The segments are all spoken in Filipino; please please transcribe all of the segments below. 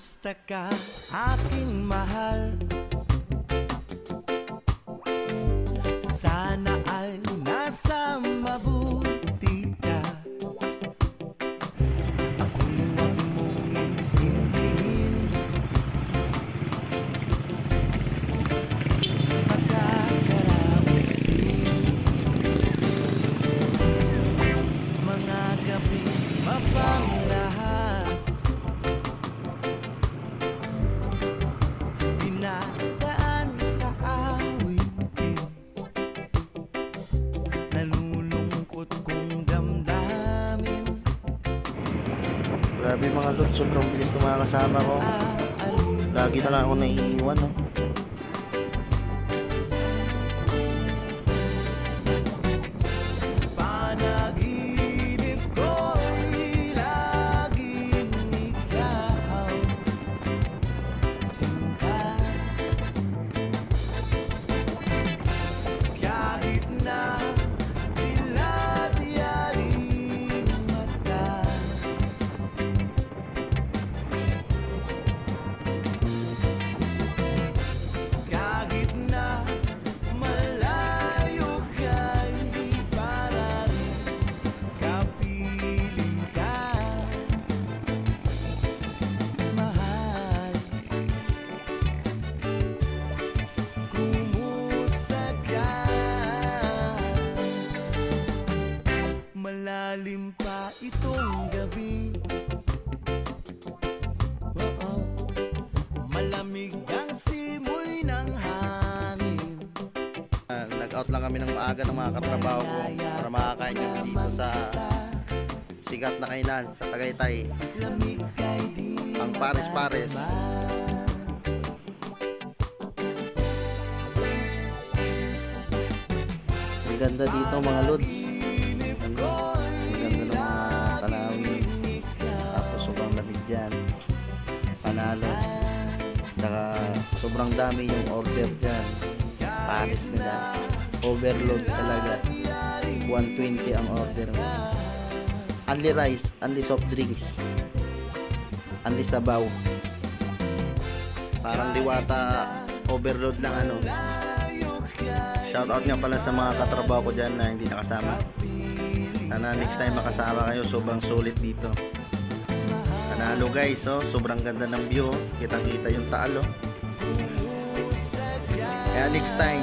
Kamusta ka, aking mahal? Grabe mga lods, sobrang bilis ng mga kasama ko. Aalin Lagi na lang ako naiiwan, no? Kami ng maaga ng mga katrabaho ko para makakain kami dito sa sikat na kainan sa Tagaytay. Ang pares-pares. Ang ganda dito mga lods. Ang ganda ng mga tanawin. Tapos sobrang lamig dyan. Panalo. Saka sobrang dami yung order dyan. Pares nila. Overload talaga. 120 ang order mo. Only rice, only soft drinks. Only sabaw. Parang diwata overload lang ano. Shoutout nga pala sa mga katrabaho ko dyan na hindi nakasama. Sana next time makasama kayo, sobrang sulit dito. Panalo guys, oh, sobrang ganda ng view. oh. Kitang-kita yung taal, oh. Kaya next time,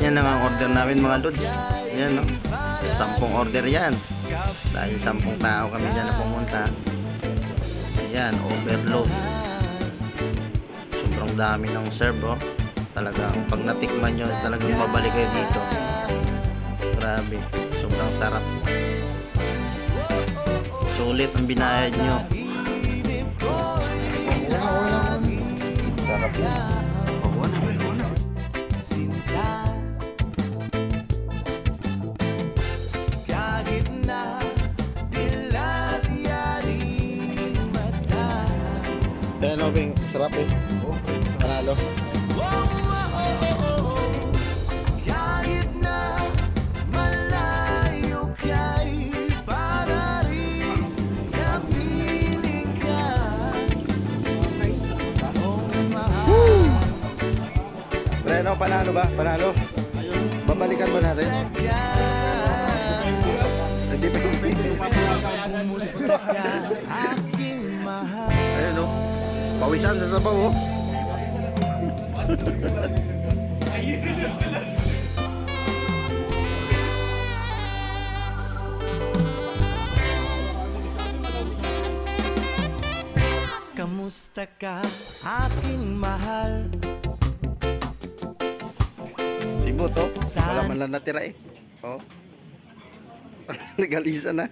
yan lang ang order namin mga lods. Yan no. Sampung order yan. Dahil sampung tao kami dyan na pumunta. Ayan, overload. Sobrang dami ng serve oh. Talagang pag natikman nyo, talagang babalik kayo dito. Grabe, sobrang sarap. Sulit ang binayad nyo. Sarap yan. Sinta kapiling ka Oh, mahal Pre, no, panalo ba? Panalo? Babalikan mo natin. Hindi pa Kumusta ka, aking mahal. Pawisan sa sabaw oh. Kamusta ka, aking mahal? Sibo to, wala man lang natira eh. Oh. Legalisa na.